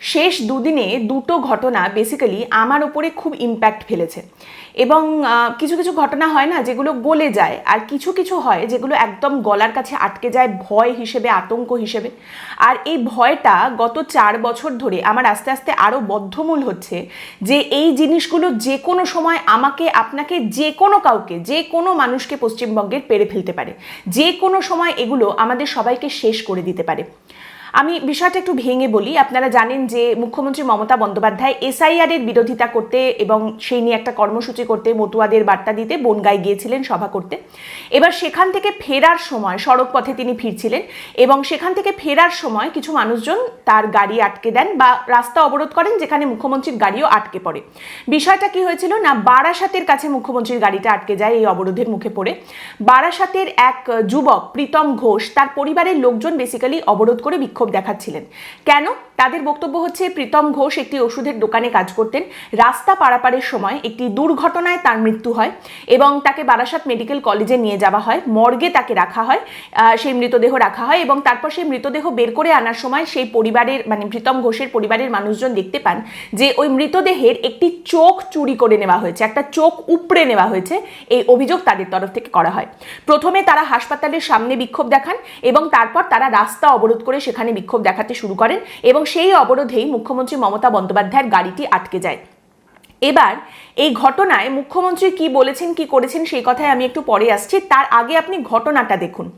শেষ দুদিনে দুটো ঘটনা বেসিক্যালি আমার ওপরে খুব ইম্প্যাক্ট ফেলেছে। এবং কিছু কিছু ঘটনা হয় না যেগুলো গলে যায়, আর কিছু কিছু হয় যেগুলো একদম গলার কাছে আটকে যায় ভয় হিসেবে, আতঙ্ক হিসেবে। আর এই ভয়টা গত চার বছর ধরে আমার আস্তে আস্তে আরও বদ্ধমূল হচ্ছে যে এই জিনিসগুলো যে কোনো সময় আমাকে, আপনাকে যে কোনো কাউকে, যে কোনো মানুষকে পশ্চিমবঙ্গের পেরে ফেলতে পারে। যে কোনো সময় এগুলো আমাদের সবাইকে শেষ করে দিতে পারে। আমি বিষয়টা একটু ভেঙে বলি। আপনারা জানেন যে মুখ্যমন্ত্রী মমতা বন্দ্যোপাধ্যায় এসআইআর এর বিরোধিতা করতে এবং সেই নিয়ে একটা কর্মসূচি করতে মতুয়াদের বার্তা দিতে বনগায় গিয়েছিলেন সভা করতে। এবার সেখান থেকে ফেরার সময় সড়ক পথে তিনি ফিরছিলেন এবং সেখান থেকে ফেরার সময় কিছু মানুষজন তার গাড়ি আটকে দেন বা রাস্তা অবরোধ করেন যেখানে মুখ্যমন্ত্রীর গাড়িও আটকে পড়ে। বিষয়টা কি হয়েছিল না, বারাসাতের কাছে মুখ্যমন্ত্রীর গাড়িটা আটকে যায় এই অবরোধের মুখে পড়ে। বারাসাতের এক যুবক প্রীতম ঘোষ তার পরিবারের লোকজন বেসিক্যালি অবরোধ করে বিক্ষোভ দেখাচ্ছিলেন। কেন? তাদের বক্তব্য হচ্ছে, প্রীতম ঘোষ একটি ওষুধের দোকানে কাজ করতেন। রাস্তা পারাপারের সময় একটি দুর্ঘটনায় তার মৃত্যু হয় এবং তাকে বারাসাত মেডিকেল কলেজে নিয়ে যাওয়া হয়। মর্গে তাকে রাখা হয় সেই মৃতদেহ রাখা হয় এবং তারপর সেই মৃতদেহ বের করে আনার সময় সেই পরিবারের মানে প্রীতম ঘোষের পরিবারের মানুষজন দেখতে পান যে ওই মৃতদেহের একটি চোখ চুরি করে নেওয়া হয়েছে, একটা চোখ উপড়ে নেওয়া হয়েছে। এই অভিযোগ তাদের তরফ থেকে করা হয়। প্রথমে তারা হাসপাতালের সামনে বিক্ষোভ দেখান এবং তারপর তারা রাস্তা অবরোধ করে সেখানে বিক্ষোভ দেখাতে শুরু করেন এবং সেই অবরোধেই মুখ্যমন্ত্রী মমতা বন্দ্যোপাধ্যায়ের গাড়িটি আটকে যায়। এবার এই ঘটনায় মুখ্যমন্ত্রী কি বলেছেন, কি করেছেন সেই কথায় আমি একটু পরে আসছি। তার আগে আপনি ঘটনাটা দেখুন।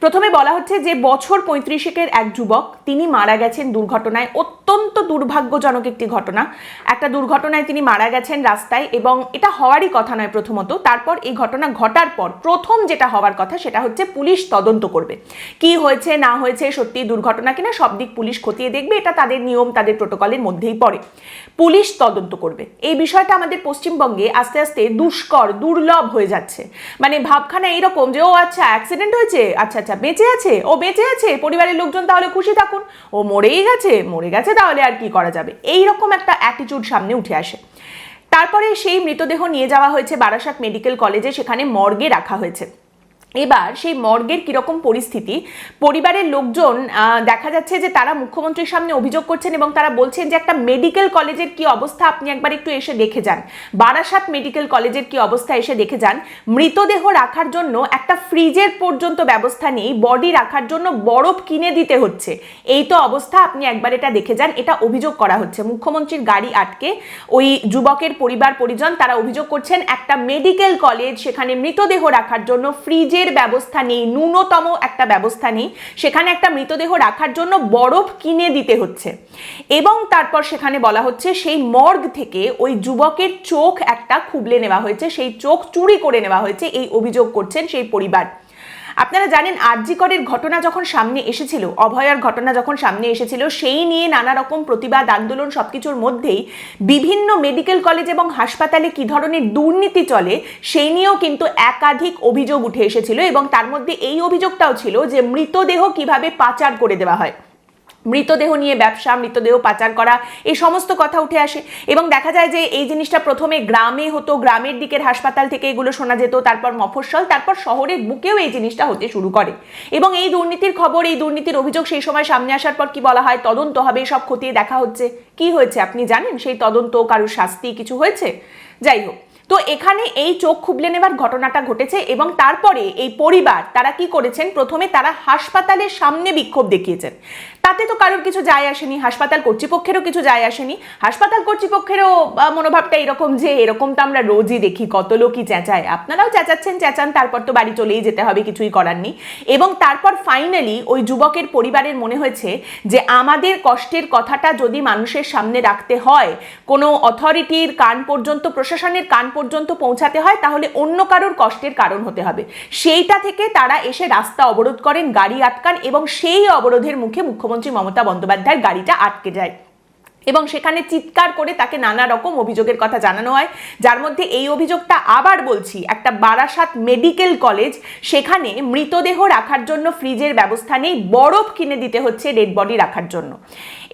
প্রথমে বলা হচ্ছে যে বছর পঁয়ত্রিশেকের এক যুবক, তিনি মারা গেছেন দুর্ঘটনায়। অত্যন্ত দুর্ভাগ্যজনক একটি ঘটনা। একটা দুর্ঘটনায় তিনি মারা গেছেন রাস্তায় এবং এটা হওয়ারই কথা নয় প্রথমত। তারপর এই ঘটনা ঘটার পর প্রথম যেটা হওয়ার কথা সেটা হচ্ছে পুলিশ তদন্ত করবে। কি হয়েছে, না হয়েছে, সত্যি দুর্ঘটনা কিনা সব দিক পুলিশ খতিয়ে দেখবে। এটা তাদের নিয়ম, তাদের প্রোটোকলের মধ্যেই পড়ে। পুলিশ তদন্ত করবে। এই বিষয়টা আমাদের পশ্চিমবঙ্গে আস্তে আস্তে দুষ্কর, দুর্লভ হয়ে যাচ্ছে। মানে ভাবখানা এইরকম যে, ও আচ্ছা অ্যাক্সিডেন্ট হয়েছে? আচ্ছা আচ্ছা বেঁচে আছে? ও বেঁচে আছে? পরিবারের লোকজন তাহলে খুশি থাকুন। ও মরেই গেছে, মরে গেছে তাহলে আর কি করা যাবে? এই রকম একটা অ্যাটিটিউড সামনে উঠে আসে। তারপরে সেই মৃতদেহ নিয়ে যাওয়া হয়েছে বারাসাত মেডিকেল কলেজে, সেখানে মর্গে রাখা হয়েছে। এবার সেই মর্গের কীরকম পরিস্থিতি, পরিবারের লোকজন দেখা যাচ্ছে যে তারা মুখ্যমন্ত্রীর সামনে অভিযোগ করছেন এবং তারা বলছেন যে একটা মেডিকেল কলেজের কি অবস্থা, আপনি একবার একটু এসে দেখে যান। বারাসাত মেডিকেল কলেজের কি অবস্থা, এসে দেখে যান। মৃতদেহ রাখার জন্য একটা ফ্রিজের পর্যন্ত ব্যবস্থা নেই বডি রাখার জন্য বরফ কিনে দিতে হচ্ছে। এই তো অবস্থা, আপনি একবার এটা দেখে যান, এটা অভিযোগ করা হচ্ছে। মুখ্যমন্ত্রীর গাড়ি আটকে ওই যুবকের পরিবার, পরিজন, তারা অভিযোগ করছেন, একটা মেডিকেল কলেজ সেখানে মৃতদেহ রাখার জন্য ফ্রিজের ব্যবস্থা নেই, ন্যূনতম একটা ব্যবস্থা নেই। সেখানে একটা মৃতদেহ রাখার জন্য বরফ কিনে দিতে হচ্ছে। এবং তারপর সেখানে বলা হচ্ছে সেই মর্গ থেকে ওই যুবকের চোখ একটা খুবলে নেওয়া হয়েছে, সেই চোখ চুরি করে নেওয়া হয়েছে, এই অভিযোগ করছেন সেই পরিবার। আপনারা জানেন আরজিকরের ঘটনা যখন সামনে এসেছিল, অভয়ার ঘটনা যখন সামনে এসেছিল, সেই নিয়ে নানা রকম প্রতিবাদ, আন্দোলন সবকিছুর মধ্যেই বিভিন্ন মেডিকেল কলেজ এবং হাসপাতালে কি ধরনের দুর্নীতি চলে, সেই নিয়েও কিন্তু একাধিক অভিযোগ উঠে এসেছিল এবং তার মধ্যে এই অভিযোগটাও ছিল যে মৃতদেহ কীভাবে পাচার করে দেওয়া হয়। মৃতদেহ নিয়ে ব্যবসা, মৃতদেহ পাচার করা, এই সমস্ত কথা উঠে আসে। এবং দেখা যায় যে এই জিনিসটা প্রথমে গ্রামে হতো, গ্রামের দিকের হাসপাতাল থেকে এগুলো শোনা যেত, তারপর মফস্বল, তারপর শহরের বুকেও এই জিনিসটা হতে শুরু করে। এবং এই দুর্নীতির খবর, এই দুর্নীতির অভিযোগ সেই সময় সামনে আসার পর কি বলা হয়, তদন্ত হবে, সব খতিয়ে দেখা হচ্ছে। কি হয়েছে আপনি জানেন? সেই তদন্ত, কারুর শাস্তি কিছু হয়েছে? যাই হোক। তো এখানে এই চোখ খুবলে নেবার ঘটনাটা ঘটেছে এবং তারপরে এই পরিবার, তারা কি করেছেন? প্রথমে তারা হাসপাতালের সামনে বিক্ষোভ দেখিয়েছেন। তাতে তো কারোর কিছু যায় আসেনি, হাসপাতাল কর্তৃপক্ষেরও কিছু যায় আসেনি। হাসপাতাল কর্তৃপক্ষেরও মনোভাবটা এরকম যে, এরকম তো আমরা রোজই দেখি, কত লোকই চেঁচায়। আপনারাও চেঁচাচ্ছেন, চেঁচান, তারপর তো বাড়ি চলেই যেতে হবে, কিছুই করার নেই। এবং তারপর ফাইনালি ওই যুবকের পরিবারের মনে হয়েছে যে, আমাদের কষ্টের কথাটা যদি মানুষের সামনে রাখতে হয়, কোনো অথরিটির কান পর্যন্ত, প্রশাসনের কান পর্যন্ত পৌঁছাতে হয়, তাহলে অন্য কারোর কষ্টের কারণ হতে হবে। সেইটা থেকে তারা এসে রাস্তা অবরোধ করেন, গাড়ি আটকান এবং সেই অবরোধের মুখে মুখ্যমন্ত্রী মমতা বন্দ্যোপাধ্যায়ের গাড়িটা আটকে যায়। এবং সেখানে চিৎকার করে তাকে নানা রকম অভিযোগের কথা জানানো হয়। যার মধ্যে এই অভিযোগটা আবার বলছি, একটা বারাসাত মেডিকেল কলেজ, সেখানে মৃতদেহ রাখার জন্য ফ্রিজের ব্যবস্থা নেই, বরফ কিনে দিতে হচ্ছে ডেড বডি রাখার জন্য।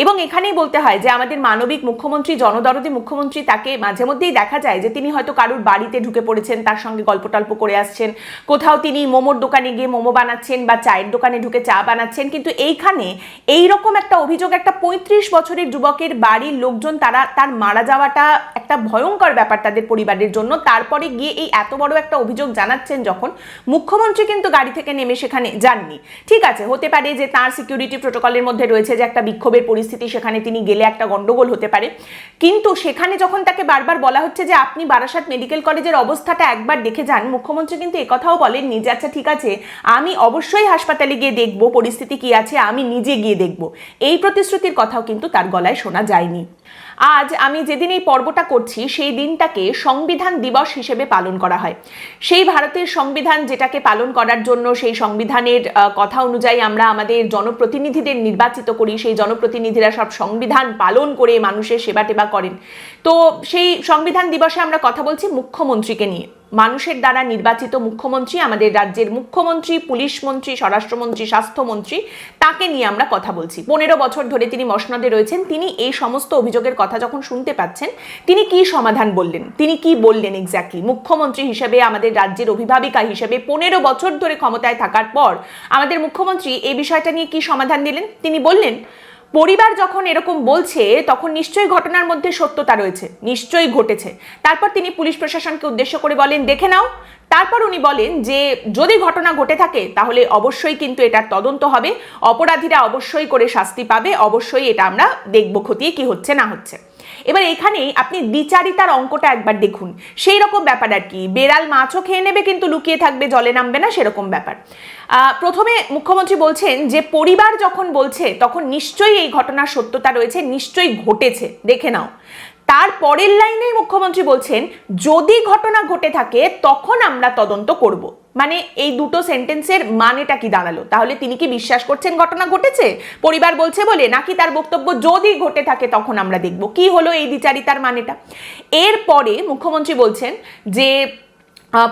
এবং এখানেই বলতে হয় যে আমাদের মানবিক মুখ্যমন্ত্রী, জনদরদি মুখ্যমন্ত্রী তাকে মাঝে মধ্যেই দেখা যায় যে তিনি হয়তো কারুর বাড়িতে ঢুকে পড়েছেন, তার সঙ্গে গল্প টল্প করে আসছেন, কোথাও তিনি মোমোর দোকানে গিয়ে মোমো বানাচ্ছেন বা চায়ের দোকানে ঢুকে চা বানাচ্ছেন। কিন্তু এইখানে এই রকম একটা অভিযোগ, একটা পঁয়ত্রিশ বছরের যুবকের বাড়ির লোকজন তারা, তার মারা যাওয়াটা একটা ভয়ঙ্কর ব্যাপার তাদের পরিবারের জন্য। তারপরে গিয়ে এই এত বড় একটা অভিযোগ জানাচ্ছেন যখন মুখ্যমন্ত্রী কিন্তু গাড়ি থেকে নেমে সেখানে যাননি। ঠিক আছে, হতে পারে যে তার সিকিউরিটি প্রোটোকলের মধ্যে রয়েছে যে একটা বিক্ষোভের পরিস্থিতি সেখানে তিনি গেলে একটা গন্ডগোল হতে পারে। কিন্তু সেখানে যখন তাকে বারবার বলা হচ্ছে যে, আপনি বারাসাত মেডিকেল কলেজের অবস্থাটা একবার দেখে যান, মুখ্যমন্ত্রী কিন্তু একথাও বলেননি যে আচ্ছা ঠিক আছে, আমি অবশ্যই হাসপাতালে গিয়ে দেখব, পরিস্থিতি কি আছে, আমি নিজে গিয়ে দেখব। এই প্রতিশ্রুতির কথাও কিন্তু তার গলায় শোনা যায়নি। আজ আমি যেদিন এই পর্বটা করছি, সেই দিনটাকে সংবিধান দিবস হিসেবে পালন করা হয়। সেই ভারতের সংবিধান যেটাকে পালন করার জন্য, সেই সংবিধানের কথা অনুযায়ী আমরা আমাদের জনপ্রতিনিধিদের নির্বাচিত করি, সেই জনপ্রতিনিধিরা সব সংবিধান পালন করে মানুষের সেবা টেবা করেন। তো সেই সংবিধান দিবসে আমরা কথা বলছি মুখ্যমন্ত্রীকে নিয়ে। মানুষের দ্বারা নির্বাচিত মুখ্যমন্ত্রী, আমাদের রাজ্যের মুখ্যমন্ত্রী, পুলিশ মন্ত্রী, স্বরাষ্ট্রমন্ত্রী, স্বাস্থ্যমন্ত্রী, তাকে নিয়ে আমরা কথা বলছি। পনেরো বছর ধরে তিনি মসনদে রয়েছেন, তিনি এই সমস্ত অভিযোগের কথা যখন শুনতে পাচ্ছেন, তিনি কি সমাধান বললেন? তিনি কি বললেন এক্স্যাক্টলি মুখ্যমন্ত্রী হিসেবে, আমাদের রাজ্যের অভিভাবিকা হিসেবে পনেরো বছর ধরে ক্ষমতায় থাকার পর আমাদের মুখ্যমন্ত্রী এই বিষয়টা নিয়ে কি সমাধান দিলেন? তিনি বললেন পরিবার যখন এরকম বলছে, তখন নিশ্চয়ই ঘটনার মধ্যে সত্যতা রয়েছে, নিশ্চয়ই ঘটেছে। তারপর তিনি পুলিশ প্রশাসনকে উদ্দেশ্য করে বলেন, দেখে নাও। তারপর উনি বলেন যে, যদি ঘটনা ঘটে থাকে, তাহলে অবশ্যই কিন্তু এটার তদন্ত হবে। অপরাধীরা অবশ্যই করে শাস্তি পাবে। অবশ্যই এটা আমরা দেখব খতিয়ে কি হচ্ছে না হচ্ছে। এবার এখানেই আপনি দ্বিচারিতার অঙ্কটা একবার দেখুন। সেই রকম ব্যাপার আর কি। বেড়াল মাছও খেয়ে নেবে কিন্তু লুকিয়ে থাকবে, জলে নামবে না, সেরকম ব্যাপার। প্রথমে মুখ্যমন্ত্রী বলছেন যে, পরিবার যখন বলছে, তখন নিশ্চয়ই এই ঘটনার সত্যতা রয়েছে, নিশ্চয়ই ঘটেছে, দেখে নাও। তার পরের লাইনেই মুখ্যমন্ত্রী বলছেন, যদি ঘটনা ঘটে থাকে, তখন আমরা তদন্ত করব। মানে এই দুটো সেন্টেন্সের মানেটা কি দাঁড়াল? তাহলে তিনি কি বিশ্বাস করছেন ঘটনা ঘটেছে? পরিবার বলছে বলে, নাকি তার বক্তব্য যদি ঘটে থাকে তখন আমরা দেখব। কি হলো এই দ্বিচারিতার মানেটা? এরপরে মুখ্যমন্ত্রী বলছেন যে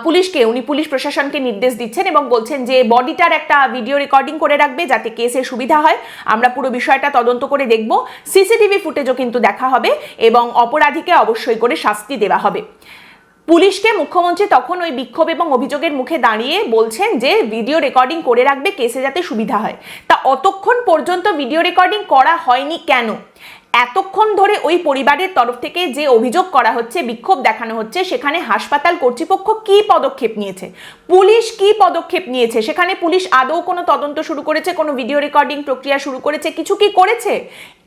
পুলিশকে, উনি পুলিশ প্রশাসনকে নির্দেশ দিচ্ছেন এবং বলছেন যে, বডিটার একটা ভিডিও রেকর্ডিং করে রাখবে যাতে কেসের সুবিধা হয়। আমরা পুরো বিষয়টা তদন্ত করে দেখব। সিসিটিভি ফুটেজও কিন্তু দেখা হবে এবং অপরাধীকে অবশ্যই করে শাস্তি দেওয়া হবে। পুলিশকে মুখ্যমন্ত্রী তখন ওই বিক্ষোভ এবং অভিযোগের মুখে দাঁড়িয়ে বলছেন যে ভিডিও রেকর্ডিং করে রাখবে, কেসে যাতে সুবিধা হয়। তা অতক্ষণ পর্যন্ত ভিডিও রেকর্ডিং করা হয়নি কেন? এতক্ষণ ধরে ওই পরিবারের তরফ থেকে যে অভিযোগ করা হচ্ছে, বিক্ষোভ দেখানো হচ্ছে, সেখানে হাসপাতাল কর্তৃপক্ষ কি পদক্ষেপ নিয়েছে? পুলিশ কি পদক্ষেপ নিয়েছে? সেখানে পুলিশ আদৌ কোনো তদন্ত শুরু করেছে, কোনো ভিডিও রেকর্ডিং প্রক্রিয়া শুরু করেছে, কিছু কি করেছে?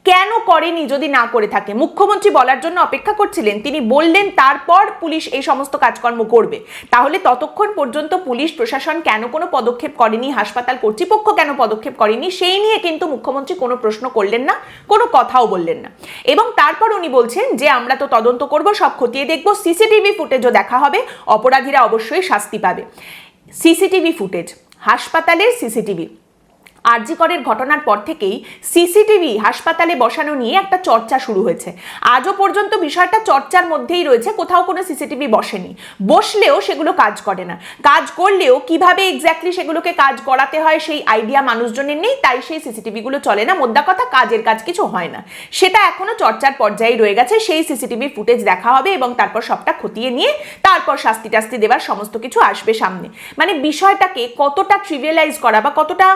কেন করেনি যদি না করে থাকে? মুখ্যমন্ত্রী বলার জন্য অপেক্ষা করছিলেন। তিনি বললেন, তারপর পুলিশ এই সমস্ত কাজকর্ম করবে। তাহলে ততক্ষণ পর্যন্ত পুলিশ, প্রশাসন কেন কোনো পদক্ষেপ করেনি? হাসপাতাল কর্তৃপক্ষ কেন পদক্ষেপ করেনি? সেই নিয়ে কিন্তু মুখ্যমন্ত্রী কোনো প্রশ্ন করলেন না, কোনো কথাও বললেন না। এবং তারপর উনি বলছেন যে, আমরা তো তদন্ত করব, সব খতিয়ে দেখব। সিসিটিভি ফুটেজও দেখা হবে। অপরাধীরা অবশ্যই শাস্তি পাবে। সিসিটিভি ফুটেজ, হাসপাতালের সিসিটিভি। আরজিকরের ঘটনার পর থেকেই সিসিটিভি হাসপাতালে বসানো নিয়ে একটা চর্চা শুরু হয়েছে। আজও পর্যন্ত বিষয়টা চর্চার মধ্যেই রয়েছে, কোথাও কোনো সিসিটিভি বসেনি। বসলেও সেগুলো কাজ করে না। কাজ করলেও কীভাবে এক্স্যাক্টলি সেগুলোকে কাজ করাতে হয় সেই আইডিয়া মানুষজনের নেই, তাই সেই সিসিটিভিগুলো চলে না। মোদ্দা কথা, কাজের কাজ কিছু হয় না। সেটা এখনও চর্চার পর্যায়ে রয়ে গেছে। সেই সিসিটিভি ফুটেজ দেখা হবে এবং তারপর সবটা খতিয়ে নিয়ে তারপর শাস্তি টাস্তি দেওয়ার সমস্ত কিছু আসবে সামনে। মানে বিষয়টাকে কতটা ট্রিভিয়ালাইজ করা বা কতটা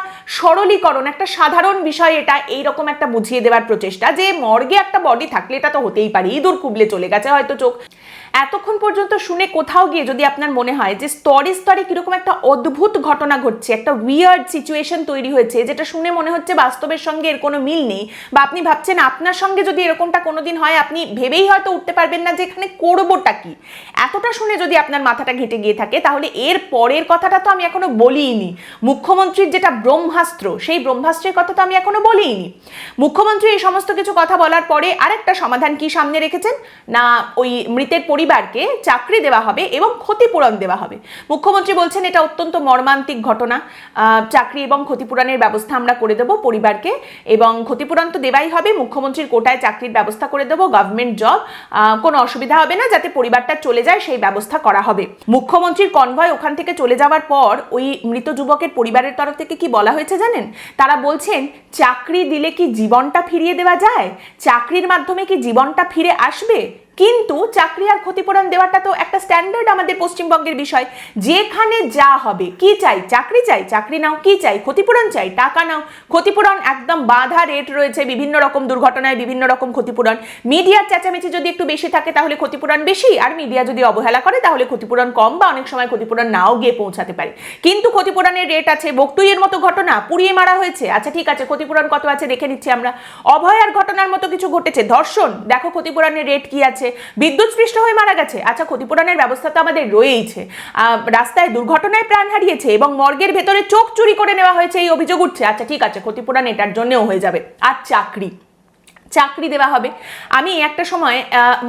সরলীকরণ, একটা সাধারণ বিষয় এটা, এইরকম একটা বুঝিয়ে দেওয়ার প্রচেষ্টা যে মর্গে একটা বডি থাকলে এটা তো হতেই পারে। ইঁদুর কুবলে চলে গেছে হয়তো চোখ। এতক্ষণ পর্যন্ত শুনে কোথাও গিয়ে যদি আপনার মনে হয় যে স্তরে স্তরে কীরকম একটা অদ্ভুত ঘটনা ঘটছে, একটা উইয়ার্ড সিচুয়েশন তৈরি হয়েছে, যেটা শুনে মনে হচ্ছে বাস্তবের সঙ্গে এর কোনো মিল নেই, বা আপনি ভাবছেন আপনার সঙ্গে যদি এরকমটা কোনোদিন হয়, আপনি ভেবেই হয়তো উঠতে পারবেন না যে এখানে করবোটা কি। এতটা শুনে যদি আপনার মাথাটা ঘেটে গিয়ে থাকে, তাহলে এর পরের কথাটা তো আমি এখনও বলিনি মুখ্যমন্ত্রীর যেটা ব্রহ্মাস্ত্র, সেই ব্রহ্মাস্ত্রের কথা তো আমি এখনও বলিনি মুখ্যমন্ত্রী এই সমস্ত কিছু কথা বলার পরে আরেকটা সমাধান কি সামনে রেখেছেন? না, ওই মৃতের পরিবারকে চাকরি দেওয়া হবে এবং ক্ষতিপূরণ দেওয়া হবে। মুখ্যমন্ত্রী বলছেন এটা অত্যন্ত মর্মান্তিক ঘটনা। চাকরি এবং ক্ষতিপূরণের ব্যবস্থা আমরা করে দেবো পরিবারকে এবং ক্ষতিপূরণ তো দেওয়াই হবে। মুখ্যমন্ত্রীর কোটায় চাকরির ব্যবস্থা করে দেবো গভর্নমেন্ট জব কোনো অসুবিধা হবে না যাতে পরিবারটা চলে যায়, সেই ব্যবস্থা করা হবে। মুখ্যমন্ত্রীর কনভয় ওখান থেকে চলে যাওয়ার পর ওই মৃত যুবকের পরিবারের তরফ থেকে কি বলা হয়েছে জানেন? তারা বলছেন, চাকরি দিলে কি জীবনটা ফিরিয়ে দেওয়া যায়? চাকরির মাধ্যমে কি জীবনটা ফিরে আসবে? কিন্তু চাকরি আর ক্ষতিপূরণ দেওয়াটা তো একটা স্ট্যান্ডার্ড আমাদের পশ্চিমবঙ্গের বিষয়। যেখানে যা হবে, কি চাই? চাকরি চাই, চাকরি নাও, কি চাই? ক্ষতিপূরণ চাই, টাকা নাও। ক্ষতিপূরণ একদম বাধা রেট রয়েছে বিভিন্ন রকম দুর্ঘটনায়, বিভিন্ন রকম ক্ষতিপূরণ। মিডিয়ার চেঁচামেচি যদি একটু বেশি থাকে, তাহলে ক্ষতিপূরণ বেশি। আর মিডিয়া যদি অবহেলা করে, তাহলে ক্ষতিপূরণ কম বা অনেক সময় ক্ষতিপূরণ নাও গিয়ে পৌঁছাতে পারে। কিন্তু ক্ষতিপূরণের রেট আছে, বকটুইয়ের মতো ঘটনা পুড়িয়ে মারা হয়েছে। আচ্ছা ঠিক আছে, ক্ষতিপূরণ কত আছে দেখে নিচ্ছি আমরা। অভয়ার ঘটনার মতো কিছু ঘটেছে। ধর্ষণ, দেখো ক্ষতিপূরণের রেট কি আছে? বিদ্যুৎ স্পৃষ্ট হয়ে মারা গেছে। আচ্ছা ক্ষতিপূরণের ব্যবস্থা তো আমাদের রয়েইছে। রাস্তায় দুর্ঘটনায় প্রাণ হারিয়েছে এবং মর্গের ভেতরে চোখ চুরি করে নেওয়া হয়েছে, এই অভিযোগ উঠছে। আচ্ছা ঠিক আছে, ক্ষতিপূরণ এটার জন্যও হয়ে যাবে। আর চাকরি? চাকরি দেওয়া হবে। আমি একটা সময়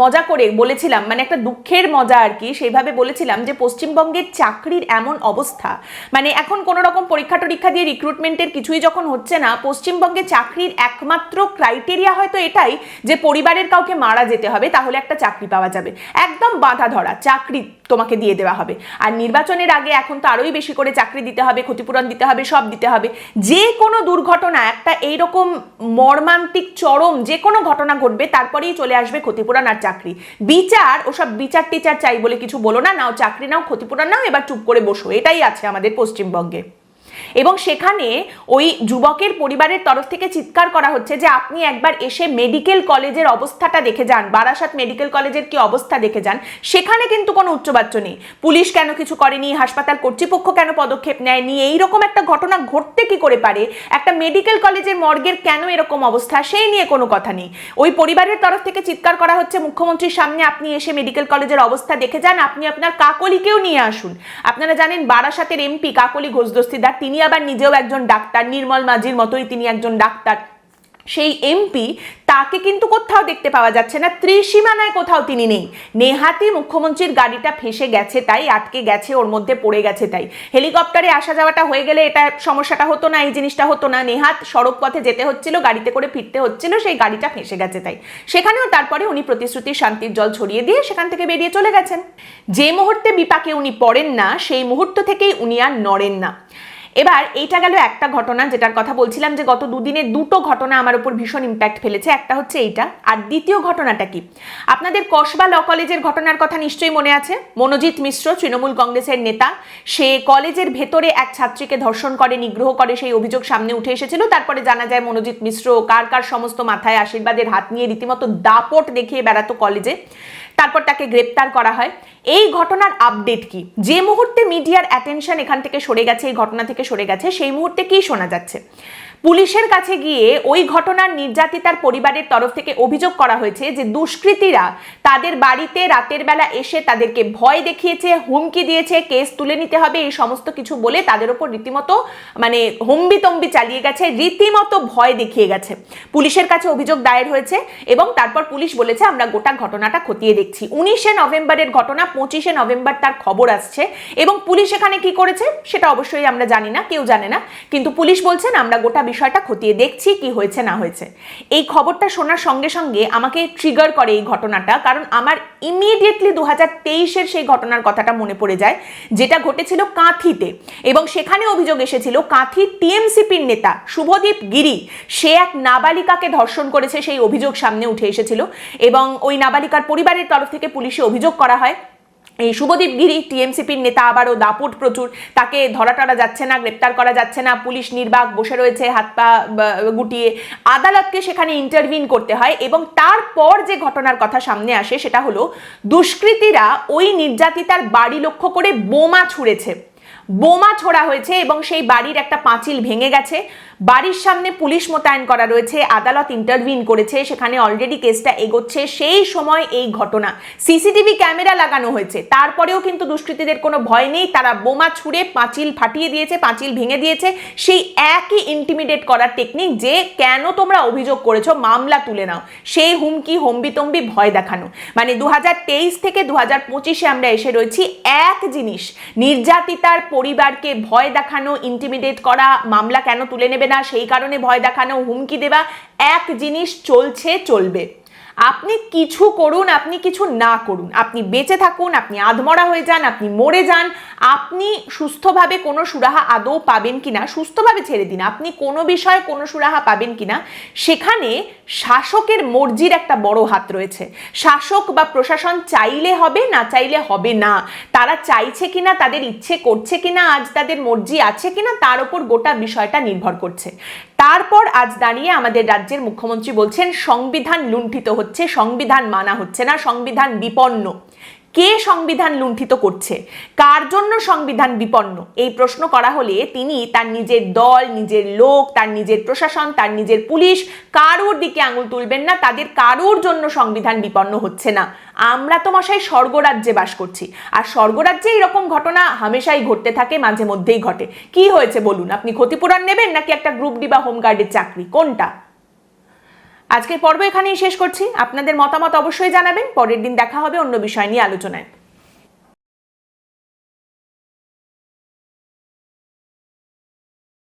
মজা করে বলেছিলাম মানে একটা দুঃখের মজা আর কি, সেইভাবে বলেছিলাম যে পশ্চিমবঙ্গের চাকরির এমন অবস্থা মানে এখন কোনো রকম পরীক্ষা টরীক্ষা দিয়ে রিক্রুটমেন্টের কিছুই যখন হচ্ছে না, পশ্চিমবঙ্গে চাকরির একমাত্র ক্রাইটেরিয়া হয়তো এটাই যে পরিবারের কাউকে মারা যেতে হবে, তাহলে একটা চাকরি পাওয়া যাবে। একদম বাঁধা ধরা, চাকরি তোমাকে দিয়ে দেওয়া হবে। আর নির্বাচনের আগে এখন তো আরোই বেশি করে চাকরি দিতে হবে, ক্ষতিপূরণ দিতে হবে, সব দিতে হবে। যে কোনো দুর্ঘটনা, একটা এইরকম মর্মান্তিক চরম যে কোনো ঘটনা ঘটবে, তারপরেই চলে আসবে ক্ষতিপূরণ আর চাকরি। বিচার, ওসব বিচার টিচার চাই বলে কিছু বলো না, নাও চাকরি নাও, ক্ষতিপূরণ নাও, এবার চুপ করে বসো। এটাই আছে আমাদের পশ্চিমবঙ্গে। এবং সেখানে ওই যুবকের পরিবারের তরফ থেকে চিৎকার করা হচ্ছে যে আপনি একবার এসে মেডিকেল কলেজের অবস্থাটা দেখে যান, বারাসাত মেডিকেল কলেজের কি অবস্থা দেখে যান। সেখানে কিন্তু কোনো উচ্চবাচ্য নেই। পুলিশ কেন কিছু করেনি, হাসপাতাল কর্তৃপক্ষ কেন পদক্ষেপ নেয়নি, এইরকম একটা ঘটনা ঘটতে কি করে পারে? একটা মেডিকেল কলেজের মর্গের কেন এরকম অবস্থা? সেই নিয়ে কোনো কথা নেই। ওই পরিবারের তরফ থেকে চিৎকার করা হচ্ছে, মুখ্যমন্ত্রীর সামনে আপনি এসে মেডিকেল কলেজের অবস্থা দেখে যান, আপনি আপনার কাকলিকেও নিয়ে আসুন। আপনারা জানেন বারাসাতের এমপি কাকলি ঘোষদস্তিদার, তিনি আবার নিজেও একজন ডাক্তার, নির্মল মাঝির মতোই তিনি একজন ডাক্তার। সেই এমপি তাকে কিন্তু কোথাও দেখতে পাওয়া যাচ্ছে না, ত্রিসীমানায় কোথাও তিনি নেই। নেহাতি মুখ্যমন্ত্রীর গাড়িটা ফেসে গেছে তাই, আটকে গেছে, ওর মধ্যে পড়ে গেছে তাই। হেলিকপ্টারে আসা যাওয়াটা হয়ে গেলে এটা সমস্যাটা হতো না, এই জিনিসটা হতো না। নেহাত সড়ক পথে যেতে হচ্ছিল, গাড়িতে করে ফিরতে হচ্ছিল, সেই গাড়িটা ফেসে গেছে তাই। সেখানেও তারপরে উনি প্রতিশ্রুতির শান্তির জল ছড়িয়ে দিয়ে সেখান থেকে বেরিয়ে চলে গেছেন। যে মুহূর্তে বিপাকে উনি পড়েন না, সেই মুহূর্ত থেকেই উনি আর নড়েন না। এবার এইটা গেল একটা ঘটনা, যেটার কথা বলছিলাম যে গত দুদিনে দুটো ঘটনা আমার উপর ভীষণ ইম্প্যাক্ট ফেলেছে। একটা হচ্ছে এইটা, আর দ্বিতীয় ঘটনাটা কি? আপনাদের কসবা ল কলেজের ঘটনার কথা নিশ্চয়ই মনে আছে? মনোজিৎ মিশ্র, তৃণমূল কংগ্রেসের নেতা, সে কলেজের ভেতরে এক ছাত্রীকে ধর্ষণ করে, নিগ্রহ করে, সেই অভিযোগ সামনে উঠে এসেছিল। তারপরে জানা যায় মনোজিৎ মিশ্র কার কার সমস্ত মাথায় আশীর্বাদের হাত নিয়ে রীতিমতো দাপট দেখিয়ে বেড়াতো কলেজে। তারপর তাকে গ্রেপ্তার করা হয়। এই ঘটনার আপডেট কি? যে মুহূর্তে মিডিয়ার অ্যাটেনশন এখান থেকে সরে গেছে, এই ঘটনা থেকে সরে গেছে, সেই মুহূর্তে কি শোনা যাচ্ছে? পুলিশের কাছে গিয়ে ওই ঘটনার নির্যাতিতার পরিবারের তরফ থেকে অভিযোগ করা হয়েছে যে দুষ্কৃতীরা তাদের বাড়িতে রাতের বেলা এসে তাদেরকে ভয় দেখিয়েছে, হুমকি দিয়েছে, কেস তুলে নিতে হবে, এই সমস্ত কিছু বলে তাদের ওপর রীতিমতো মানে হম্বি তম্বি চালিয়ে গেছে, রীতিমতো ভয় দেখিয়ে গেছে। পুলিশের কাছে অভিযোগ দায়ের হয়েছে এবং তারপর পুলিশ বলেছে, আমরা গোটা ঘটনাটা খতিয়ে দেখছি। উনিশে নভেম্বরের ঘটনা, পঁচিশে নভেম্বর তার খবর আসছে এবং পুলিশ এখানে কি করেছে, সেটা অবশ্যই আমরা জানি না, কেউ জানে না। কিন্তু পুলিশ বলছেন আমরা গোটা বিষয়টা খতিয়ে দেখছি কি হয়েছে, না হয়েছে। এই খবরটা শোনার সঙ্গে সঙ্গে আমাকে ট্রিগার করে এই ঘটনাটা, কারণ আমার ইমিডিয়েটলি দু হাজার তেইশের সেই ঘটনার কথাটা মনে পড়ে যায়, যেটা ঘটেছিল কাঁথিতে। এবং সেখানে অভিযোগ এসেছিল, কাঁথি টিএমসিপির নেতা শুভদীপ গিরি, সে এক নাবালিকাকে ধর্ষণ করেছে, সেই অভিযোগ সামনে উঠে এসেছিল। এবং ওই নাবালিকার পরিবারের তরফ থেকে পুলিশে অভিযোগ করা হয় এই শুভদীপ গিরি, টিএমসিপির নেতা আবারও দাপুট প্রচুর। তাকে ধরা টরা যাচ্ছে না, গ্রেপ্তার করা যাচ্ছে না, পুলিশ নির্বাক বসে রয়েছে, হাত পা গুটিয়ে। আদালতকে সেখানে ইন্টারভিন করতে হয় এবং তারপর যে ঘটনার কথা সামনে আসে সেটা হলো, দুষ্কৃতীরা ওই নির্যাতিতার বাড়ি লক্ষ্য করে বোমা ছুঁড়েছে। বোমা ছোড়া হয়েছে এবং সেই বাড়ির একটা পাঁচিল ভেঙে গেছে। বাড়ির সামনে পুলিশ মোতায়েন করা রয়েছে, আদালত ইন্টারভিন করেছে, সেখানে অলরেডি কেসটা এগোচ্ছে। সেই সময় এই ঘটনা। সিসিটিভি ক্যামেরা লাগানো হয়েছে। তারপরেও কিন্তু দুষ্কৃতীদের কোনো ভয় নেই। তারা বোমা ছুঁড়ে পাঁচিল ফাটিয়ে দিয়েছে, পাঁচিল ভেঙে দিয়েছে। সেই একই ইন্টিমিডেট করার টেকনিক যে কেন তোমরা অভিযোগ করেছ, মামলা তুলে নাও। সেই হুমকি, হম্বিতম্বি, ভয় দেখানো। মানে দু হাজার তেইশ থেকে দু হাজার পঁচিশে আমরা এসে রয়েছি। এক জিনিস, নির্যাতিতার পরিবারকে ভয় দেখানো ইন্টিমিডেট করা, মামলা কেন তুলে নেবে না? সেই কারণে ভয় দেখানো, হুমকি দেওয়া, এক জিনিস চলছে, চলবে। আপনি কিছু করুন, আপনি কিছু না করুন। আপনি বেঁচে থাকুন, আপনি আধমরা হয়ে যান, আপনি মরে যান। আপনি সুস্থভাবে কোনো সুরাহা আদৌ পাবেন কিনা, সুস্থভাবে ছেড়ে দিন। আপনি কোনো বিষয়ে কোনো সুরাহা পাবেন কিনা, সেখানে শাসকের মর্জির একটা বড় হাত রয়েছে। শাসক বা প্রশাসন চাইলে হবে, না চাইলে হবে না। তারা চাইছে কিনা, তাদের ইচ্ছে করছে কিনা, আজ তাদের মর্জি আছে কিনা, তার উপর গোটা বিষয়টা নির্ভর করছে। তারপর আজ দাঁড়িয়ে আমাদের রাজ্যের মুখ্যমন্ত্রী বলছেন, সংবিধান লুণ্ঠিত হচ্ছে, সংবিধান মানা হচ্ছে না, সংবিধান বিপন্ন। কে সংবিধান লুণ্ঠিত করছে? কার জন্য সংবিধান বিপন্ন? এই প্রশ্ন করা হলে তিনি তার নিজের দল, নিজের লোক, তার নিজের প্রশাসন, তার নিজের পুলিশ কারোর দিকে আঙুল তুলবেন না? তাদের কারোর জন্য সংবিধান বিপন্ন হচ্ছে না? আমরা তো মশাই স্বর্গরাজ্যে বাস করছি। আর স্বর্গরাজ্যে এরকম ঘটনা হামেশাই ঘটতে থাকে, মাঝে মধ্যেই ঘটে। কি হয়েছে বলুন? আপনি ক্ষতিপূরণ নেবেন নাকি একটা গ্রুপ ডি বা হোমগার্ডের চাকরি? কোনটা? আজকের পর্ব এখানেই শেষ করছি। আপনাদের মতামত অবশ্যই জানাবেন। পরের দিন দেখা হবে অন্য বিষয় নিয়ে আলোচনায়।